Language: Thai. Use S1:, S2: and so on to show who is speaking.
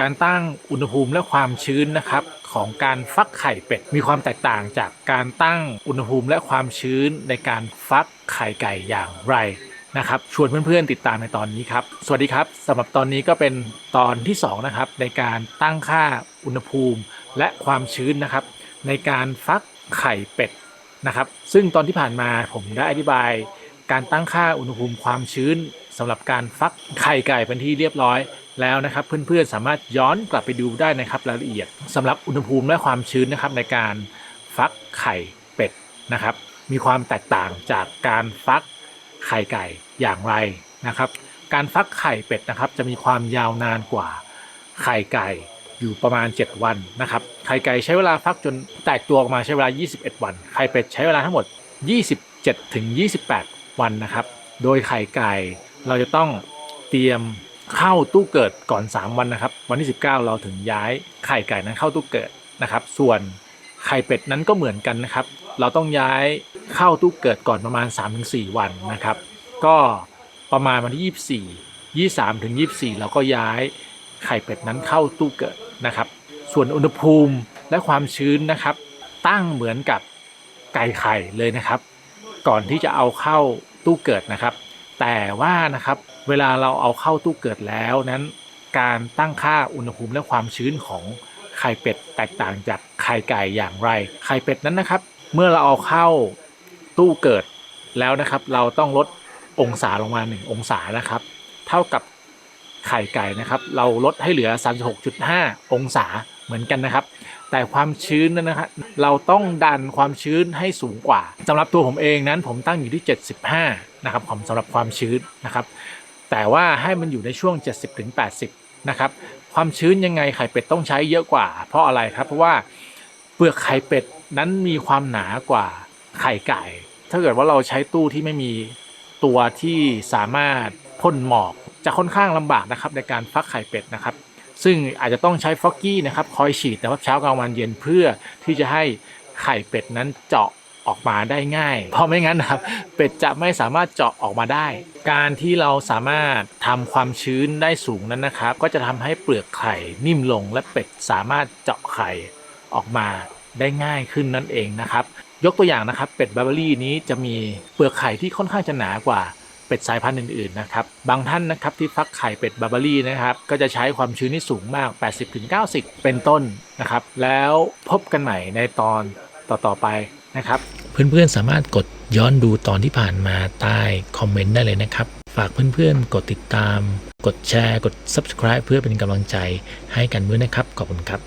S1: การตั้งอุณหภูมิและความชื้นนะครับของการฟักไข่เป็ด มีความแตกต่างจากการตั้งอุณหภูมิและความชื้นในการฟักไข่ไก่อย่างไรนะครับชวนเพื่อนๆติดตามในตอนนี้ครับ สวัสดีครับสำหรับตอนนี้ก็เป็นตอนที่2นะครับในการตั้งค่าอุณหภูมิและความชื้นนะครับ ในการฟักไข่เป็ดนะครับ ซึ่งตอนที่ผ่านมาผมได้อธิบาย การตั้งค่าอุณหภูมิความชื้นสำหรับการฟักไข่ไก่เป็นที่เรียบร้อย แล้วนะครับเพื่อนๆสามารถย้อนกลับไปดูได้นะครับรายละเอียดสำหรับอุณหภูมิและความชื้นนะครับในการฟักไข่เป็ดนะครับ มีความแตกต่างจากการฟักไข่ไก่อย่างไรนะครับ การฟักไข่เป็ดนะครับจะมีความยาวนานกว่าไข่ไก่อยู่ประมาณ 7 วันนะครับ ไข่ไก่ใช้เวลาฟักจนแตกตัวออกมาใช้เวลา 21 วัน ไข่เป็ดใช้เวลาทั้งหมด 27ถึง28 วันนะครับ โดยไข่ไก่เราจะต้องเตรียม เข้าตู้เกิดก่อน 3 วันนะครับ วันที่ 19 เราถึงย้ายไข่ไก่นั้นเข้าตู้เกิดนะครับ ส่วนไข่เป็ดนั้นก็เหมือนกันนะครับ เราต้องย้ายเข้าตู้เกิดก่อนประมาณ 3-4 วันนะครับ ก็ประมาณวันที่ 24 23ถึง24 เราก็ย้ายไข่เป็ดนั้นเข้าตู้เกิดนะครับ ส่วนอุณหภูมิและความชื้นนะครับ ตั้งเหมือนกับไก่ไข่เลยนะครับ ก่อนที่จะเอาเข้าตู้เกิดนะครับ แต่ว่านะครับ เวลาเราเอาเข้าตู้เกิดแล้วนั้น การตั้งค่าอุณหภูมิและความชื้นของไข่เป็ดแตกต่างจากไข่ไก่อย่างไร ไข่เป็ดนั้นนะครับ เมื่อเราเอาเข้าตู้เกิดแล้วนะครับ เราต้องลดองศาลงมา 1 องศานะครับ เท่ากับไข่ไก่นะครับ เราลดให้เหลือ 36.5 องศาเหมือนกันนะครับ แต่ความชื้นนั้นนะครับเราต้องดันความชื้นให้สูงกว่าสำหรับตัวผมเองนั้นผมตั้งอยู่ที่ 75 นะครับของสำหรับความชื้นนะครับ แต่ว่าให้มันอยู่ในช่วง 70-80 นะครับ ความชื้นยังไงไข่เป็ดต้องใช้เยอะกว่า เพราะอะไรครับ เพราะว่าเปลือกไข่เป็ดนั้นมีความหนากว่าไข่ไก่ ถ้าเกิดว่าเราใช้ตู้ที่ไม่มีตัวที่สามารถพ่นหมอกจะค่อนข้างลำบากนะครับในการฟักไข่เป็ดนะครับ ซึ่งอาจจะต้องใช้ฟอกกี้นะครับคอยฉีดนะครับเช้ากลางวันเย็นเพื่อที่จะให้ไข่เป็ดนั้นเจาะ ออกมาได้ง่าย เพราะไม่งั้นนะครับเป็ดจะไม่สามารถเจาะออกมาได้ การที่เราสามารถทำความชื้นได้สูงนั้นนะครับ ก็จะทำให้เปลือกไข่นิ่มลงและเป็ดสามารถเจาะไข่ออกมาได้ง่ายขึ้นนั่นเองนะครับ ยกตัวอย่างนะครับเป็ดบาร์เบอรี่นี้จะมีเปลือกไข่ที่ค่อนข้างจะหนากว่าเป็ดสายพันธุ์อื่นๆนะครับ บางท่านนะครับที่ฟักไข่เป็ดบาร์เบอรี่นะครับ ก็จะใช้ความชื้นที่สูงมาก 80-90 เป็นต้นนะครับ แล้วพบกันใหม่ในตอนต่อๆไปนะครับ
S2: เพื่อนๆสามารถกดย้อนดูตอนที่ผ่านมาใต้คอมเมนต์ได้เลยนะครับ ฝากเพื่อนๆ กดติดตาม กดแชร์ กด subscribe เพื่อเป็นกำลังใจให้กันด้วยนะครับ ขอบคุณครับ